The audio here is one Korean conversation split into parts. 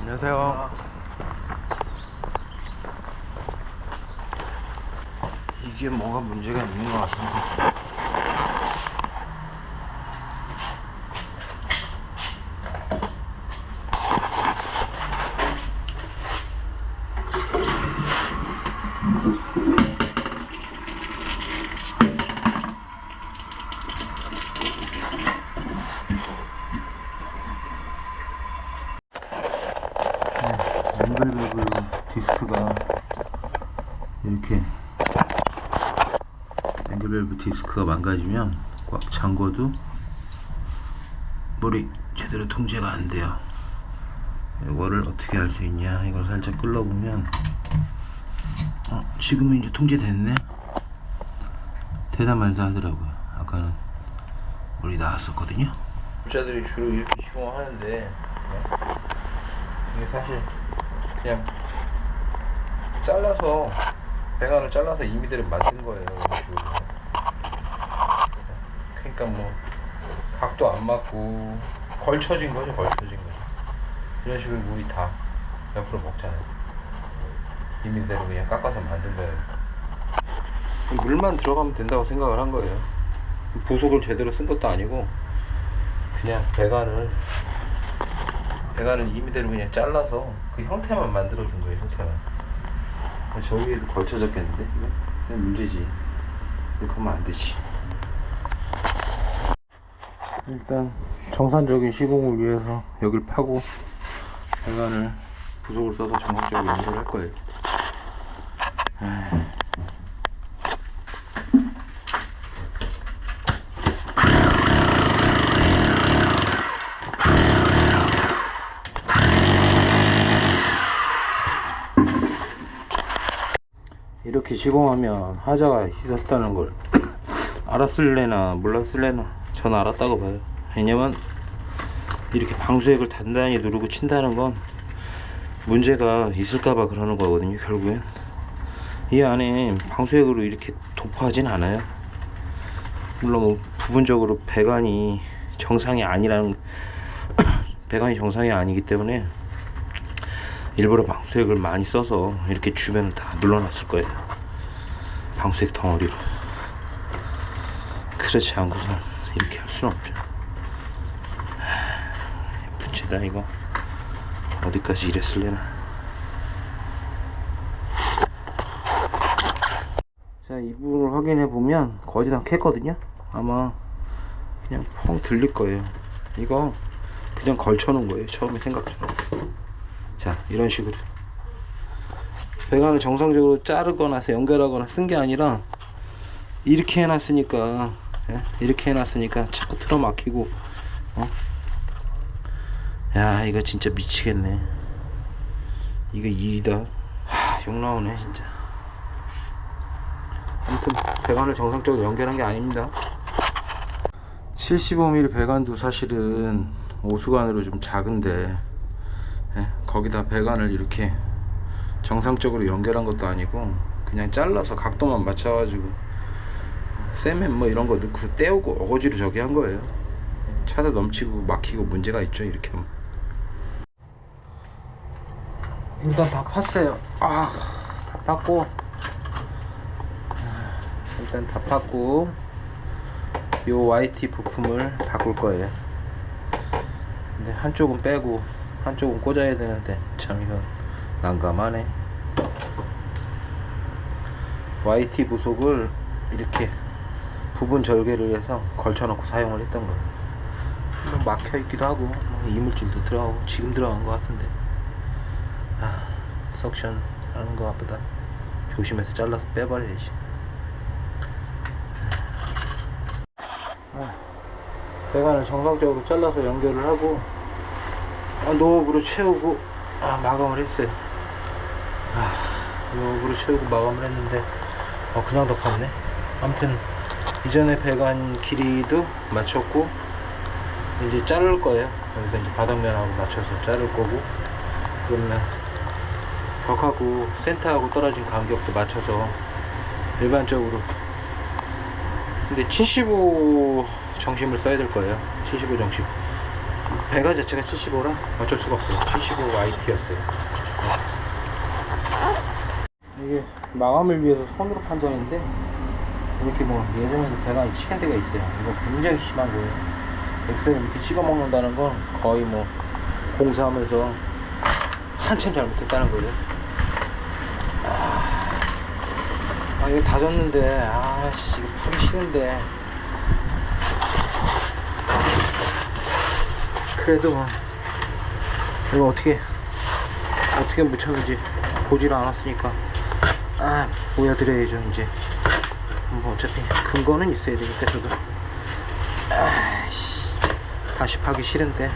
안녕하세요. 이게 뭐가 문제가 있는 것. 앵 디스크가 이렇게 앵글베그 디스크가 망가지면 꽉 잠궈도 물이 제대로 통제가 안 돼요. 이거를 어떻게 할 수 있냐? 이걸 살짝 끌어보면 어, 지금은 이제 통제됐네. 대단 말도 하더라고요. 아까는 물이 나왔었거든요. 자들이 주로 이렇게 시공하는데 이게 사실 그냥 잘라서 배관을 잘라서 2미터를 만든 거예요 그러니까 뭐 각도 안 맞고 걸쳐진 거죠 걸쳐진 거죠. 이런 식으로 물이 다 옆으로 먹잖아요. 2미터로 그냥 깎아서 만든 거예요. 물만 들어가면 된다고 생각을 한 거예요. 부속을 제대로 쓴 것도 아니고 그냥 배관을 배관을 2미터로 그냥 잘라서 그 형태만 만들어 준 거예요 형태만 저기에도 걸쳐졌겠는데? 이거? 그냥 문제지. 이렇게 하면 안 되지. 일단 정상적인 시공을 위해서 여길 파고 배관을 부속을 써서 정상적으로 연결할 거예요. 에이. 이렇게 시공하면 하자가 있었다는 걸 알았을래나 몰랐을래나 전 알았다고 봐요. 왜냐면 이렇게 방수액을 단단히 누르고 친다는 건 문제가 있을까봐 그러는 거거든요 결국엔. 이 안에 방수액으로 이렇게 도포하진 않아요. 물론 뭐 부분적으로 배관이 정상이 아니라는 배관이 정상이 아니기 때문에 일부러 방수액을 많이 써서 이렇게 주변을 다 눌러놨을 거예요. 방수액 덩어리로. 그렇지 않고선 이렇게 할 수는 없죠. 하, 문제다 이거. 어디까지 이랬을래나. 자, 이 부분을 확인해 보면 거의 다 캤거든요. 아마 그냥 펑 들릴 거예요. 이거 그냥 걸쳐 놓은 거예요. 처음에 생각처럼. 자 이런 식으로 배관을 정상적으로 자르거나 해서 연결하거나 쓴 게 아니라 이렇게 해놨으니까 예? 이렇게 해놨으니까 자꾸 틀어막히고 어? 야 이거 진짜 미치겠네. 이거 일이다. 하, 욕 나오네 진짜. 아무튼 배관을 정상적으로 연결한 게 아닙니다. 75mm 배관도 사실은 오수관으로 좀 작은데 예, 거기다 배관을 이렇게 정상적으로 연결한 것도 아니고 그냥 잘라서 각도만 맞춰가지고 세멘 뭐 이런 거 넣고 떼우고 어거지로 저기 한 거예요. 차도 넘치고 막히고 문제가 있죠 이렇게 하면. 일단 다 팠어요. 아다 팠고. 일단 다 팠고 요 YT 부품을 바꿀 거예요. 근데 한쪽은 빼고 한쪽은 꽂아야 되는데 참 이건 난감하네. YT 부속을 이렇게 부분 절개를 해서 걸쳐놓고 사용을 했던 거예요. 뭐 막혀 있기도 하고 뭐 이물질도 들어가고 지금 들어간 것 같은데. 아 석션 하는 것보다. 조심해서 잘라서 빼버려야지. 아, 배관을 정상적으로 잘라서 연결을 하고 아, 노업으로 채우고 아, 마감을 했어요. 아, 노업으로 채우고 마감을 했는데 어, 그냥 덮었네. 아무튼 이전에 배관 길이도 맞췄고 이제 자를 거예요. 여기서 이제 바닥면하고 맞춰서 자를 거고 그러면 벽하고 센터하고 떨어진 간격도 맞춰서 일반적으로 근데 75 정심을 써야 될 거예요. 75 정심. 배관 자체가 75라 어쩔 수가 없어요 75 YT였어요 이게 마감을 위해서 손으로 판정인데 이렇게 뭐 예전에도 치킨 데가 있어요. 이거 굉장히 심한 거예요. 엑셀을 이렇게 찍어 먹는다는 건 거의 뭐 공사하면서 한참 잘못했다는 거죠. 아, 아 이거 다 졌는데 아씨 이거 파기 싫은데. 그래도 뭐 이거 어떻게 어떻게 묻혔는지? 보지를 않았으니까 아 보여드려야죠 이제. 뭐 어차피 근거는 있어야 되니까 저도. 아씨. 다시 파기 싫은데.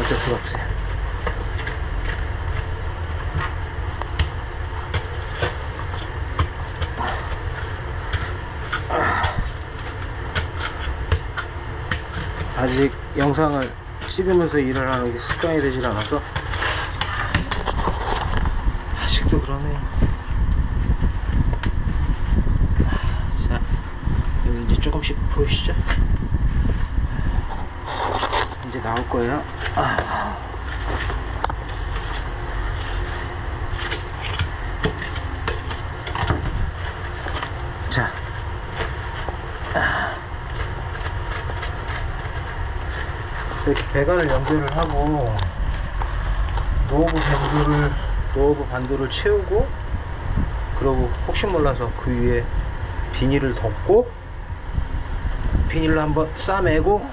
어쩔 수가 없어요. 아직 영상을 찍으면서 일을 하는 게 습관이 되질 않아서 아직도 그러네요. 자, 여기 이제 조금씩 보이시죠? 이제 나올 거예요. 아. 자, 이렇게 배관을 연결을 하고 노브 반도를 노브 반도를 채우고 그러고 혹시 몰라서 그 위에 비닐을 덮고 비닐로 한번 싸매고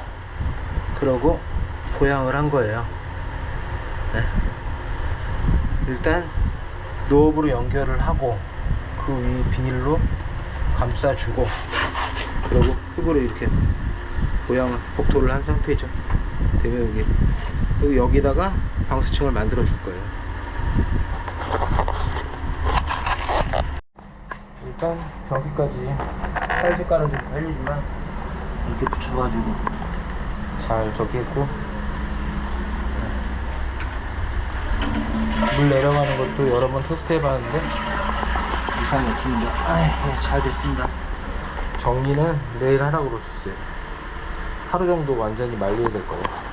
그러고 보양을 한 거예요. 네. 일단 노브로 연결을 하고 그 위에 비닐로 감싸주고 그러고 흙으로 이렇게 모양을 복토를 한 상태죠. 되면 여기 그리고 여기다가 방수층을 만들어 줄 거예요. 일단 여기까지 탈색 가는 좀 달리지만 이렇게 붙여가지고 잘 저기 했고 물 내려가는 것도 여러 번 테스트 해봤는데 이상이 없습니다. 아, 예, 잘 됐습니다. 정리는 내일 하라고 그러셨어요. 하루 정도 완전히 말려야 될 거예요.